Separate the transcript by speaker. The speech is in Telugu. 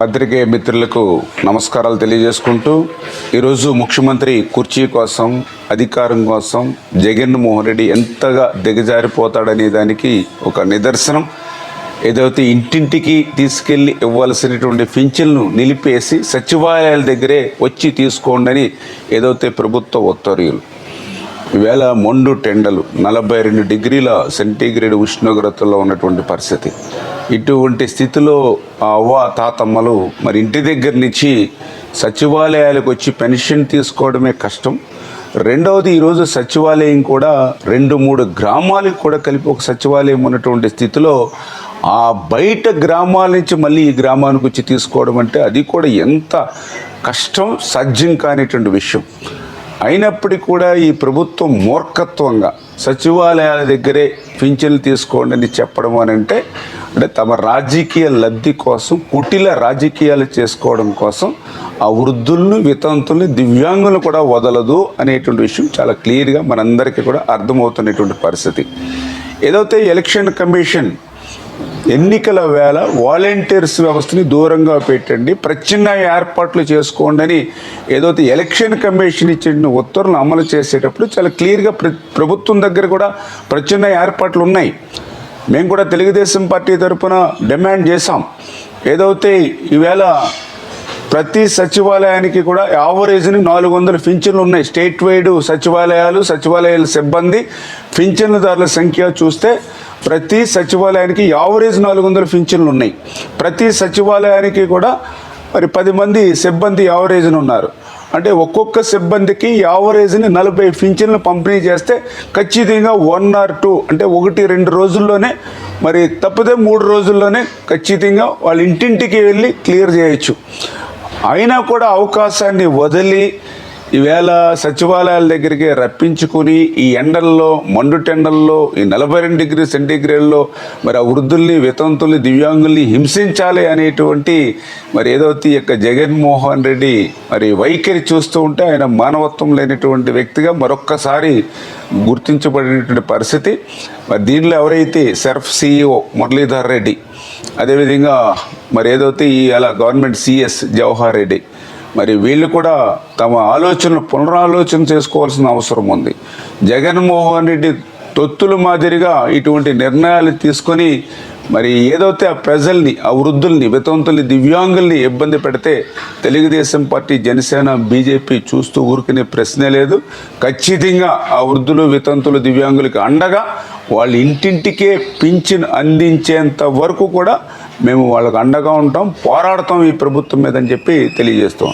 Speaker 1: పత్రికే మిత్రులకు నమస్కారాలు తెలియజేసుకుంటూ ఈరోజు ముఖ్యమంత్రి కుర్చీ కోసం అధికారం కోసం జగన్మోహన్ రెడ్డి ఎంతగా దిగజారిపోతాడనే దానికి ఒక నిదర్శనం. ఏదైతే ఇంటింటికి తీసుకెళ్ళి ఇవ్వాల్సినటువంటి పింఛన్ను నిలిపేసి సచివాలయాల దగ్గరే వచ్చి తీసుకోండి అని ఏదైతే ప్రభుత్వ ఉత్తర్వులు. ఈవేళ మొండు టెండలు నలభై రెండు డిగ్రీల సెంటీగ్రేడ్ ఉష్ణోగ్రతలో ఉన్నటువంటి పరిస్థితి. ఇటువంటి స్థితిలో ఆ అవ్వ తాతమ్మలు మరి ఇంటి దగ్గర నుంచి సచివాలయాలకు వచ్చి పెన్షన్ తీసుకోవడమే కష్టం. రెండవది ఈరోజు సచివాలయం కూడా రెండు మూడు గ్రామాలకు కూడా కలిపి ఒక సచివాలయం ఉన్నటువంటి స్థితిలో ఆ బయట గ్రామాల నుంచి మళ్ళీ ఈ గ్రామానికి వచ్చి తీసుకోవడం అంటే అది కూడా ఎంత కష్టం సాధ్యం కానిటువంటి విషయం. అయినప్పటికీ కూడా ఈ ప్రభుత్వం మూర్ఖత్వంగా సచివాలయాల దగ్గరే పింఛన్లు తీసుకోండి అని చెప్పడం అని అంటే అంటే తమ రాజకీయ లబ్ధి కోసం కుటిల రాజకీయాలు చేసుకోవడం కోసం ఆ వృద్ధుల్ని వితంతుల్ని దివ్యాంగులను కూడా వదలదు అనేటువంటి విషయం చాలా క్లియర్గా మనందరికీ కూడా అర్థమవుతున్నటువంటి పరిస్థితి. ఏదైతే ఎలక్షన్ కమిషన్ ఎన్నికల వేళ వాలంటీర్స్ వ్యవస్థని దూరంగా పెట్టండి ప్రత్యామ్నాయ ఏర్పాట్లు చేసుకోండి అని ఏదైతే ఎలక్షన్ కమిషన్ ఇచ్చిన ఉత్తర్వులు అమలు చేసేటప్పుడు చాలా క్లియర్గా ప్ర ప్రభుత్వం దగ్గర కూడా ప్రత్యామ్నాయ ఏర్పాట్లు ఉన్నాయి. మేము కూడా తెలుగుదేశం పార్టీ తరఫున డిమాండ్ చేశాం. ఏదైతే ఈవేళ ప్రతి సచివాలయానికి కూడా యావరేజ్ని నాలుగు వందల పింఛన్లు ఉన్నాయి. స్టేట్ వైడ్ సచివాలయాలు సచివాలయాల సిబ్బంది పింఛన్దారుల సంఖ్య చూస్తే ప్రతి సచివాలయానికి యావరేజ్ నాలుగు వందల పింఛన్లు ఉన్నాయి. ప్రతి సచివాలయానికి కూడా మరి పది మంది సిబ్బంది యావరేజ్ని ఉన్నారు. అంటే ఒక్కొక్క సిబ్బందికి యావరేజ్ని నలభై పింఛన్లు పంపిణీ చేస్తే ఖచ్చితంగా వన్ ఆర్ టూ అంటే ఒకటి రెండు రోజుల్లోనే మరి తప్పితే మూడు రోజుల్లోనే ఖచ్చితంగా వాళ్ళ ఇంటింటికి వెళ్ళి క్లియర్ చేయొచ్చు. అయినా కూడా అవకాశాన్ని వదిలి ఈవేళ సచివాలయాల దగ్గరికి రప్పించుకుని ఈ ఎండల్లో మండుటెండల్లో ఈ నలభై రెండు డిగ్రీ సెంటీగ్రేడ్లో మరి ఆ వృద్ధుల్ని వితంతుల్ని దివ్యాంగుల్ని హింసించాలి అనేటువంటి మరి ఏదైతే ఈ యొక్క జగన్మోహన్ రెడ్డి మరి వైఖరి చూస్తూ ఉంటే ఆయన మానవత్వం లేనటువంటి వ్యక్తిగా మరొక్కసారి గుర్తించబడినటువంటి పరిస్థితి. మరి దీనిలో ఎవరైతే సెర్ఫ్ సిఇఓ మురళీధర్ రెడ్డి అదేవిధంగా మరి ఏదైతే ఈ అలా గవర్నమెంట్ సిఎస్ జవహర్ రెడ్డి మరి వీళ్ళు కూడా తమ ఆలోచనలు పునరాలోచన చేసుకోవాల్సిన అవసరం ఉంది. జగన్మోహన్ రెడ్డి తొత్తుల మాదిరిగా ఇటువంటి నిర్ణయాలు తీసుకొని మరి ఏదైతే ఆ ప్రజల్ని ఆ వృద్ధుల్ని వితంతుల్ని దివ్యాంగుల్ని ఇబ్బంది పెడితే తెలుగుదేశం పార్టీ జనసేన బీజేపీ చూస్తూ ఊరుకునే ప్రశ్నే లేదు. ఖచ్చితంగా ఆ వృద్ధులు వితంతులు దివ్యాంగులకి అండగా వాళ్ళ ఇంటింటికే పింఛన్ అందించేంత వరకు కూడా మేము వాళ్ళకు అండగా ఉంటాం పోరాడతాం ఈ ప్రభుత్వం మీద అని చెప్పి తెలియజేస్తాం